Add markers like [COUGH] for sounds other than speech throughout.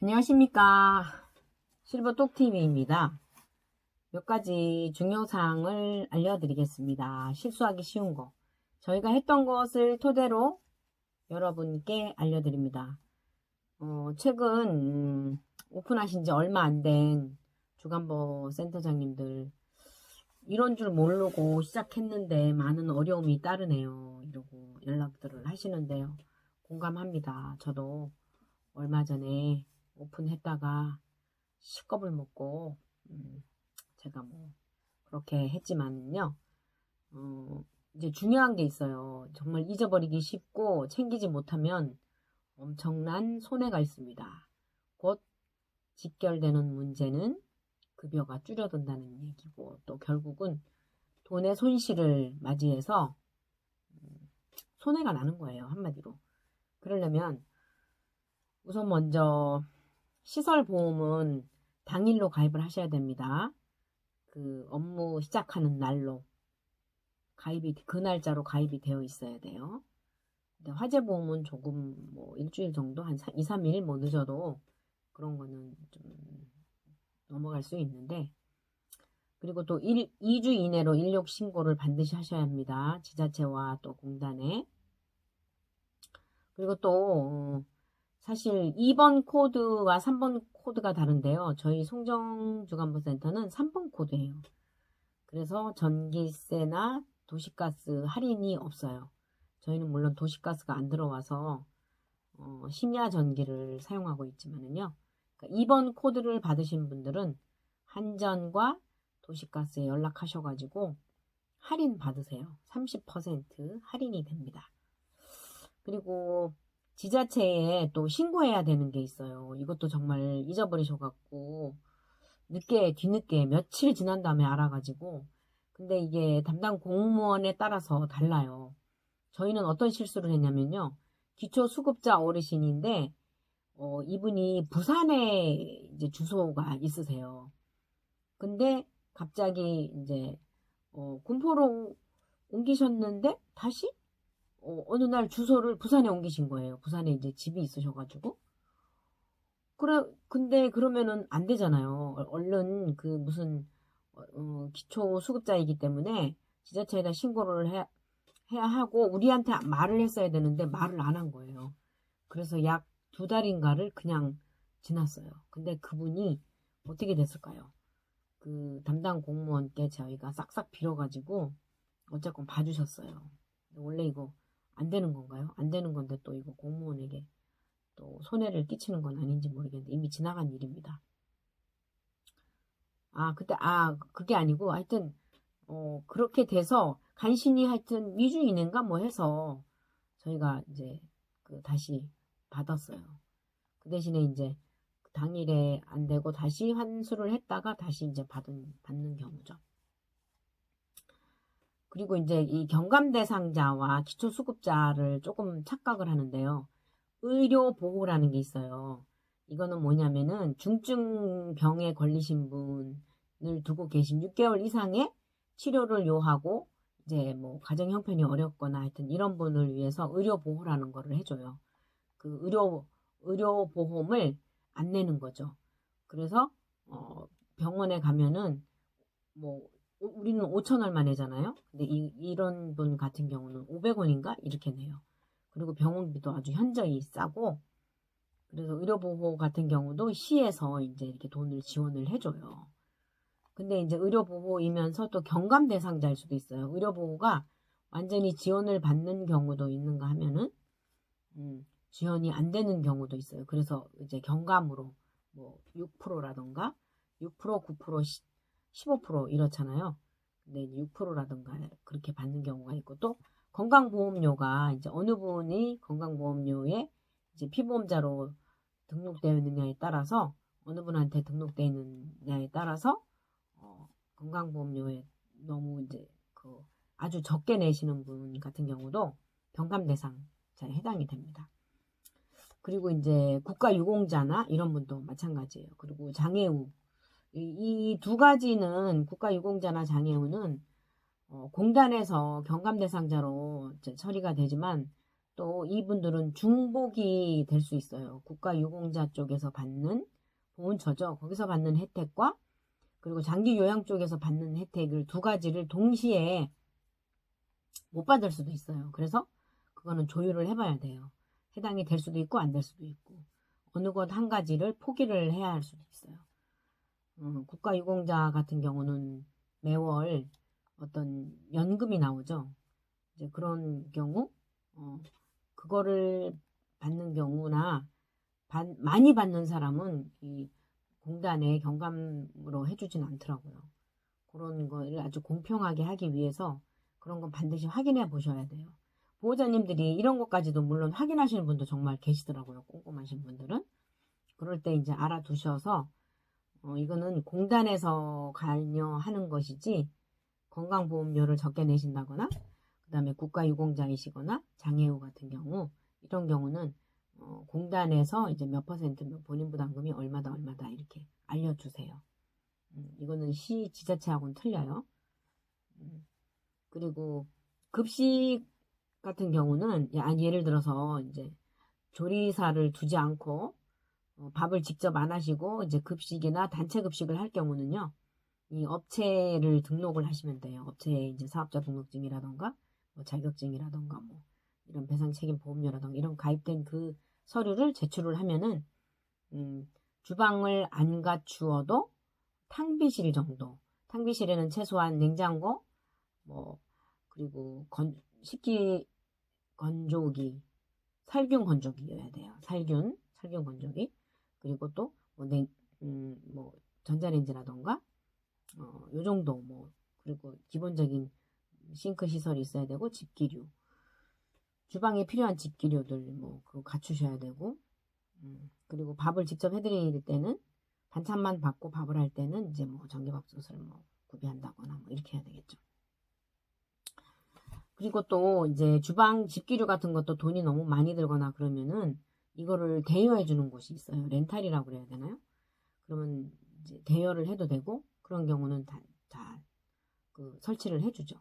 안녕하십니까. 실버 똑TV입니다. 몇 가지 중요사항을 알려드리겠습니다. 실수하기 쉬운 거. 저희가 했던 것을 토대로 여러분께 알려드립니다. 어, 최근 음, 오픈하신 지 얼마 안 된 주간보 센터장님들 이런 줄 모르고 시작했는데 많은 어려움이 따르네요. 이러고 연락들을 하시는데요. 공감합니다. 저도 얼마 전에 오픈했다가 식겁을 먹고 음, 제가 뭐 그렇게 했지만요. 어, 이제 중요한 게 있어요. 정말 잊어버리기 쉽고 챙기지 못하면 엄청난 손해가 있습니다. 곧 직결되는 문제는 급여가 줄어든다는 얘기고 또 결국은 돈의 손실을 맞이해서 음, 손해가 나는 거예요. 한마디로. 그러려면 우선 먼저 시설 보험은 당일로 가입을 하셔야 됩니다. 그 업무 시작하는 날로 가입이 그 날짜로 가입이 되어 있어야 돼요. 근데 화재 보험은 조금 뭐 일주일 정도 한 2, 3일 뭐 늦어도 그런 거는 좀 넘어갈 수 있는데 그리고 또 1, 2주 이내로 인력 신고를 반드시 하셔야 합니다. 지자체와 또 공단에 그리고 또 사실 2번 코드와 3번 코드가 다른데요. 저희 송정주간부센터는 3번 코드예요. 그래서 전기세나 도시가스 할인이 없어요. 저희는 물론 도시가스가 안 들어와서 어, 심야 전기를 사용하고 있지만은요. 그러니까 2번 코드를 받으신 분들은 한전과 도시가스에 연락하셔가지고 할인 받으세요. 30% 할인이 됩니다. 그리고 지자체에 또 신고해야 되는 게 있어요. 이것도 정말 잊어버리셔갖고 늦게 뒤늦게 며칠 지난 다음에 알아가지고 근데 이게 담당 공무원에 따라서 달라요. 저희는 어떤 실수를 했냐면요. 기초 수급자 어르신인데 어, 이분이 부산에 이제 주소가 있으세요. 근데 갑자기 이제 어, 군포로 옮기셨는데 다시 어, 어느 날 주소를 부산에 옮기신 거예요. 부산에 이제 집이 있으셔가지고. 그래, 근데 그러면은 안 되잖아요. 얼- 얼른 그 무슨, 어, 어, 기초 수급자이기 때문에 지자체에다 신고를 해, 해야 하고, 우리한테 말을 했어야 되는데 말을 안 한 거예요. 그래서 약 두 달인가를 그냥 지났어요. 근데 그분이 어떻게 됐을까요? 그 담당 공무원께 저희가 싹싹 빌어가지고, 어쨌건 봐주셨어요. 원래 이거 안 되는 건가요? 안 되는 건데 또 이거 공무원에게 또 손해를 끼치는 건 아닌지 모르겠는데 이미 지나간 일입니다. 아, 그때, 아, 그게 아니고 하여튼, 어, 그렇게 돼서 간신히 하여튼 위주인인가 뭐 해서 저희가 이제 그 다시 받았어요. 그 대신에 이제 당일에 안 되고 다시 환수를 했다가 다시 이제 받은, 받는 경우죠. 그리고 이제 이 경감 대상자와 기초 수급자를 조금 착각을 하는데요. 의료 보호라는 게 있어요. 이거는 뭐냐면은 중증 병에 걸리신 분을 두고 계신 6개월 이상의 치료를 요하고 이제 뭐 가정 형편이 어렵거나 하여튼 이런 분을 위해서 의료 보호라는 거를 해줘요. 그 의료 의료 보험을 안 내는 거죠. 그래서 어 병원에 가면은 뭐 우리는 5천 얼마 내잖아요. 근데 이, 이런 분 같은 경우는 500원인가 이렇게 내요. 그리고 병원비도 아주 현저히 싸고 그래서 의료보호 같은 경우도 시에서 이제 이렇게 돈을 지원을 해줘요. 근데 이제 의료보호이면서 또 경감 대상자일 수도 있어요. 의료보호가 완전히 지원을 받는 경우도 있는가 하면은 음, 지원이 안 되는 경우도 있어요. 그래서 이제 경감으로 뭐 6%라던가 6% 9% 15% 이렇잖아요. 근데 6%라든가 그렇게 받는 경우가 있고 또 건강보험료가 이제 어느 분이 건강보험료에 이제 피보험자로 등록되어 있느냐에 따라서 어느 분한테 등록되어 있느냐에 따라서 어, 건강보험료에 너무 이제 그 아주 적게 내시는 분 같은 경우도 경감 대상자에 해당이 됩니다. 그리고 이제 국가 유공자나 이런 분도 마찬가지예요. 그리고 장애우 이두 가지는 국가유공자나 장애우는 어, 공단에서 경감 대상자로 처리가 되지만 또 이분들은 중복이 될 수 있어요. 국가유공자 쪽에서 받는 보훈처죠. 거기서 받는 혜택과 그리고 장기 요양 쪽에서 받는 혜택을 두 가지를 동시에 못 받을 수도 있어요. 그래서 그거는 조율을 해봐야 돼요. 해당이 될 수도 있고 안 될 수도 있고 어느 것 한 가지를 포기를 해야 할 수도 있어요. 어, 국가유공자 같은 경우는 매월 어떤 연금이 나오죠. 이제 그런 경우 어, 그거를 받는 경우나 받- 많이 받는 사람은 이 공단에 경감으로 해주진 않더라고요. 그런 거를 아주 공평하게 하기 위해서 그런 건 반드시 확인해 보셔야 돼요. 보호자님들이 이런 것까지도 물론 확인하시는 분도 정말 계시더라고요. 꼼꼼하신 분들은. 그럴 때 이제 알아두셔서 어, 이거는 공단에서 관여하는 것이지 건강보험료를 적게 내신다거나 그 다음에 국가유공자이시거나 장애우 같은 경우 이런 경우는 어, 공단에서 이제 몇 퍼센트 몇 본인 부담금이 얼마다 얼마다 이렇게 알려주세요. 음, 이거는 시 지자체하고는 틀려요. 음, 그리고 급식 같은 경우는 야, 예를 들어서 이제 조리사를 두지 않고 어, 밥을 직접 안 하시고 이제 급식이나 단체 급식을 할 경우는요. 이 업체를 등록을 하시면 돼요. 업체에 이제 사업자 등록증이라던가 뭐 자격증이라던가 뭐 이런 배상 책임 보험료라던가 이런 가입된 그 서류를 제출을 하면은 음, 주방을 안 갖추어도 탕비실 정도 탕비실에는 최소한 냉장고 뭐 그리고 건 식기 건조기 살균 건조기여야 돼요. 살균 살균 건조기 그리고 또뭐 음, 뭐 전자레인지라던가? 어, 요 정도 뭐 그리고 기본적인 싱크 시설이 있어야 되고 집기류. 주방에 필요한 집기류들 뭐 그거 갖추셔야 되고. 음, 그리고 밥을 직접 해드릴 때는 반찬만 받고 밥을 할 때는 이제 뭐 전기밥솥을 뭐 구비한다거나 뭐 이렇게 해야 되겠죠. 그리고 또 이제 주방 집기류 같은 것도 돈이 너무 많이 들거나 그러면은 이거를 대여해 주는 곳이 있어요. 렌탈이라고 그래야 되나요? 그러면 이제 대여를 해도 되고 그런 경우는 다, 다 그 설치를 해주죠.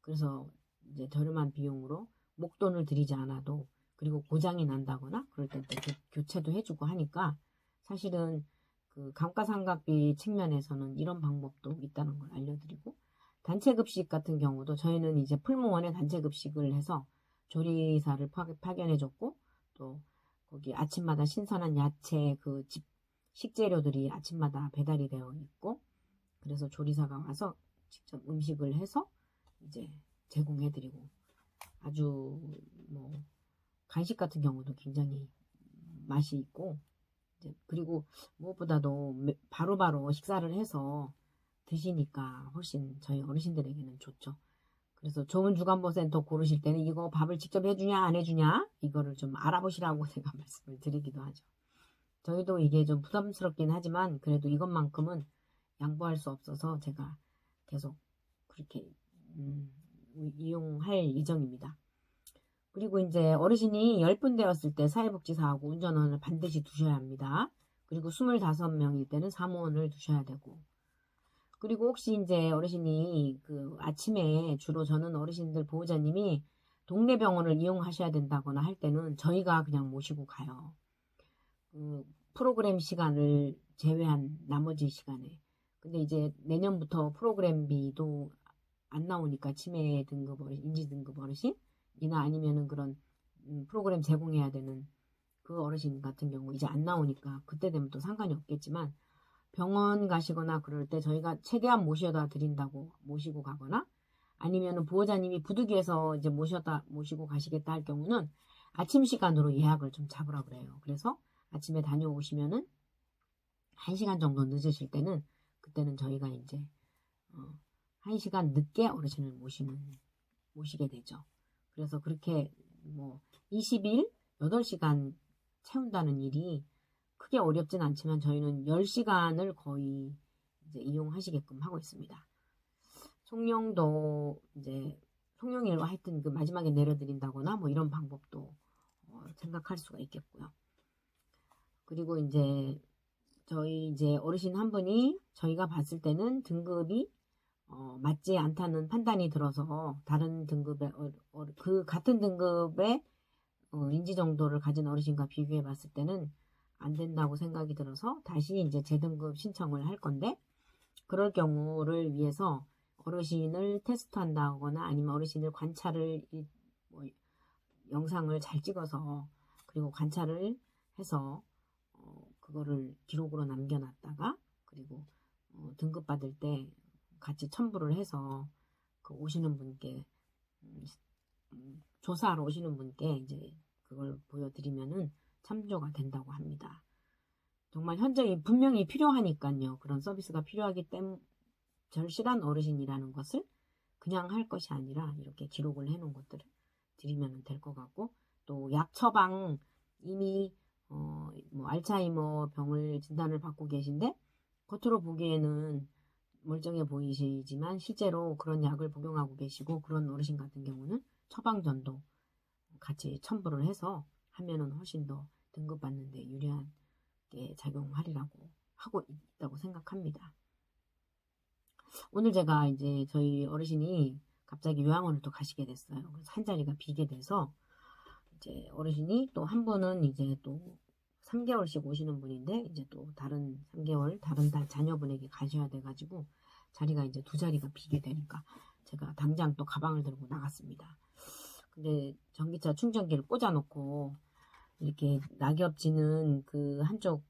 그래서 이제 저렴한 비용으로 목돈을 들이지 않아도 그리고 고장이 난다거나 그럴 때또 교체도 해주고 하니까 사실은 그 감가상각비 측면에서는 이런 방법도 있다는 걸 알려드리고 단체 급식 같은 경우도 저희는 이제 풀무원에 단체 급식을 해서 조리사를 파, 파견해줬고 또 거기 아침마다 신선한 야채 그 집 식재료들이 아침마다 배달이 되어 있고 그래서 조리사가 와서 직접 음식을 해서 이제 제공해드리고 아주 뭐 간식 같은 경우도 굉장히 맛이 있고 이제 그리고 무엇보다도 바로바로 식사를 해서 드시니까 훨씬 저희 어르신들에게는 좋죠. 그래서 좋은 주간보센터 고르실 때는 이거 밥을 직접 해주냐 안 해주냐 이거를 좀 알아보시라고 [LAUGHS] 제가 말씀을 드리기도 하죠. 저희도 이게 좀 부담스럽긴 하지만 그래도 이것만큼은 양보할 수 없어서 제가 계속 그렇게 음, 이용할 예정입니다. 그리고 이제 어르신이 10분 되었을 때 사회복지사하고 운전원을 반드시 두셔야 합니다. 그리고 25명일 때는 사무원을 두셔야 되고 그리고 혹시 이제 어르신이 그 아침에 주로 저는 어르신들 보호자님이 동네 병원을 이용하셔야 된다거나 할 때는 저희가 그냥 모시고 가요. 그 프로그램 시간을 제외한 나머지 시간에. 근데 이제 내년부터 프로그램비도 안 나오니까 치매 등급 어르신, 인지 등급 어르신이나 아니면은 그런 음, 프로그램 제공해야 되는 그 어르신 같은 경우 이제 안 나오니까 그때 되면 또 상관이 없겠지만 병원 가시거나 그럴 때 저희가 최대한 모셔다 드린다고 모시고 가거나 아니면은 보호자님이 부득이해서 이제 모셔다 모시고 가시겠다 할 경우는 아침 시간으로 예약을 좀 잡으라 그래요. 그래서 아침에 다녀오시면은 1시간 정도 늦으실 때는 그때는 저희가 이제 어, 1시간 늦게 어르신을 모시는 모시게 되죠. 그래서 그렇게 뭐 20일 8시간 채운다는 일이 크게 어렵진 않지만 저희는 10시간을 거의 이제 이용하시게끔 하고 있습니다. 송룡도 이제 송룡일로 하여튼 그 마지막에 내려드린다거나 뭐 이런 방법도 어, 생각할 수가 있겠고요. 그리고 이제 저희 이제 어르신 한 분이 저희가 봤을 때는 등급이 어, 맞지 않다는 판단이 들어서 다른 등급의 어, 어, 그 같은 등급의 어, 인지 정도를 가진 어르신과 비교해 봤을 때는 안 된다고 생각이 들어서 다시 이제 재등급 신청을 할 건데 그럴 경우를 위해서 어르신을 테스트한다거나 아니면 어르신을 관찰을 이- 뭐, 영상을 잘 찍어서 그리고 관찰을 해서 어, 그거를 기록으로 남겨놨다가 그리고 어, 등급 받을 때 같이 첨부를 해서 그 오시는 분께 음, 음, 조사하러 오시는 분께 이제 그걸 보여드리면은 참조가 된다고 합니다. 정말 현재 분명히 필요하니까요. 그런 서비스가 필요하기 때문에 절실한 어르신이라는 것을 그냥 할 것이 아니라 이렇게 기록을 해놓은 것들을 드리면 될 것 같고 또 약 처방 이미 어, 뭐 알츠하이머 병을 진단을 받고 계신데 겉으로 보기에는 멀쩡해 보이시지만 실제로 그런 약을 복용하고 계시고 그런 어르신 같은 경우는 처방전도 같이 첨부를 해서 하면은 훨씬 더 등급 받는데 유리하게 작용하리라고 하고 있다고 생각합니다. 오늘 제가 이제 저희 어르신이 갑자기 요양원을 또 가시게 됐어요. 그래서 한 자리가 비게 돼서 이제 어르신이 또 한 분은 이제 또 3개월씩 오시는 분인데 이제 또 다른 3개월 다른 달 자녀분에게 가셔야 돼가지고 자리가 이제 두 자리가 비게 되니까 제가 당장 또 가방을 들고 나갔습니다. 근데 전기차 충전기를 꽂아놓고 이렇게 낙엽 지는 그 한쪽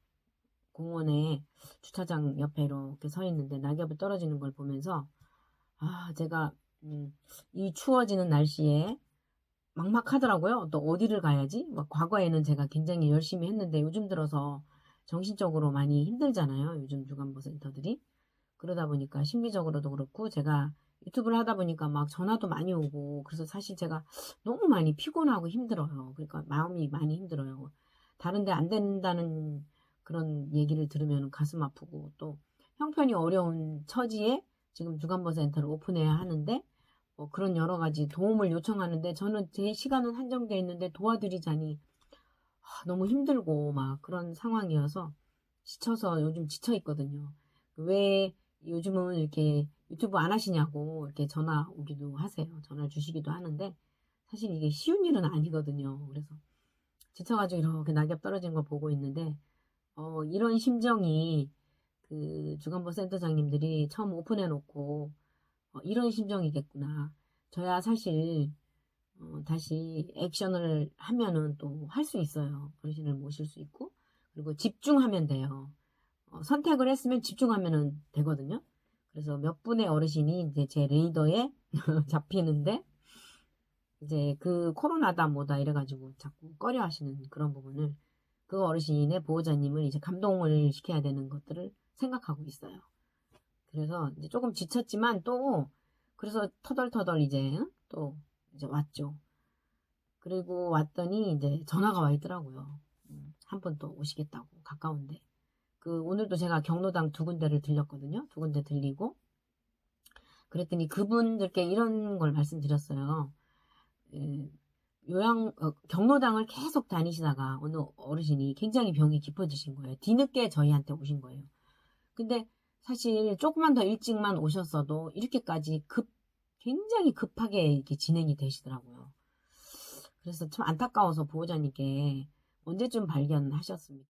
공원에 주차장 옆에 이렇게 서 있는데 낙엽이 떨어지는 걸 보면서 아 제가 음, 이 추워지는 날씨에 막막하더라고요. 또 어디를 가야지? 막 과거에는 제가 굉장히 열심히 했는데 요즘 들어서 정신적으로 많이 힘들잖아요. 요즘 주간보 센터들이. 그러다 보니까 심리적으로도 그렇고 제가 유튜브를 하다 보니까 막 전화도 많이 오고 그래서 사실 제가 너무 많이 피곤하고 힘들어요. 그러니까 마음이 많이 힘들어요. 다른데 안 된다는 그런 얘기를 들으면 가슴 아프고 또 형편이 어려운 처지에 지금 주간보 센터를 오픈해야 하는데 뭐 그런 여러 가지 도움을 요청하는데 저는 제 시간은 한정되어 있는데 도와드리자니 아, 너무 힘들고 막 그런 상황이어서 지쳐서 요즘 지쳐 있거든요. 왜 요즘은 이렇게 유튜브 안 하시냐고 이렇게 전화 오기도 하세요. 전화 주시기도 하는데 사실 이게 쉬운 일은 아니거든요. 그래서 지쳐가지고 이렇게 낙엽 떨어진 걸 보고 있는데 어, 이런 심정이 그 주간보 센터장님들이 처음 오픈해 놓고 어, 이런 심정이겠구나. 저야 사실 어, 다시 액션을 하면은 또 할 수 있어요. 어르신을 모실 수 있고 그리고 집중하면 돼요. 어, 선택을 했으면 집중하면 되거든요. 그래서 몇 분의 어르신이 이제 제 레이더에 [LAUGHS] 잡히는데 이제 그 코로나다 뭐다 이래가지고 자꾸 꺼려 하시는 그런 부분을 그 어르신의 보호자님을 이제 감동을 시켜야 되는 것들을 생각하고 있어요. 그래서 이제 조금 지쳤지만 또 그래서 터덜터덜 이제 응? 또 이제 왔죠. 그리고 왔더니 이제 전화가 와 있더라고요. 음, 한번 또 오시겠다고 가까운데. 그 오늘도 제가 경로당 두 군데를 들렸거든요. 두 군데 들리고 그랬더니 그분들께 이런 걸 말씀드렸어요. 예, 요양 어, 경로당을 계속 다니시다가 어느 어르신이 굉장히 병이 깊어지신 거예요. 뒤늦게 저희한테 오신 거예요. 근데 사실 조금만 더 일찍만 오셨어도 이렇게까지 급 굉장히 급하게 이렇게 진행이 되시더라고요. 그래서 참 안타까워서 보호자님께 언제쯤 발견하셨습니까?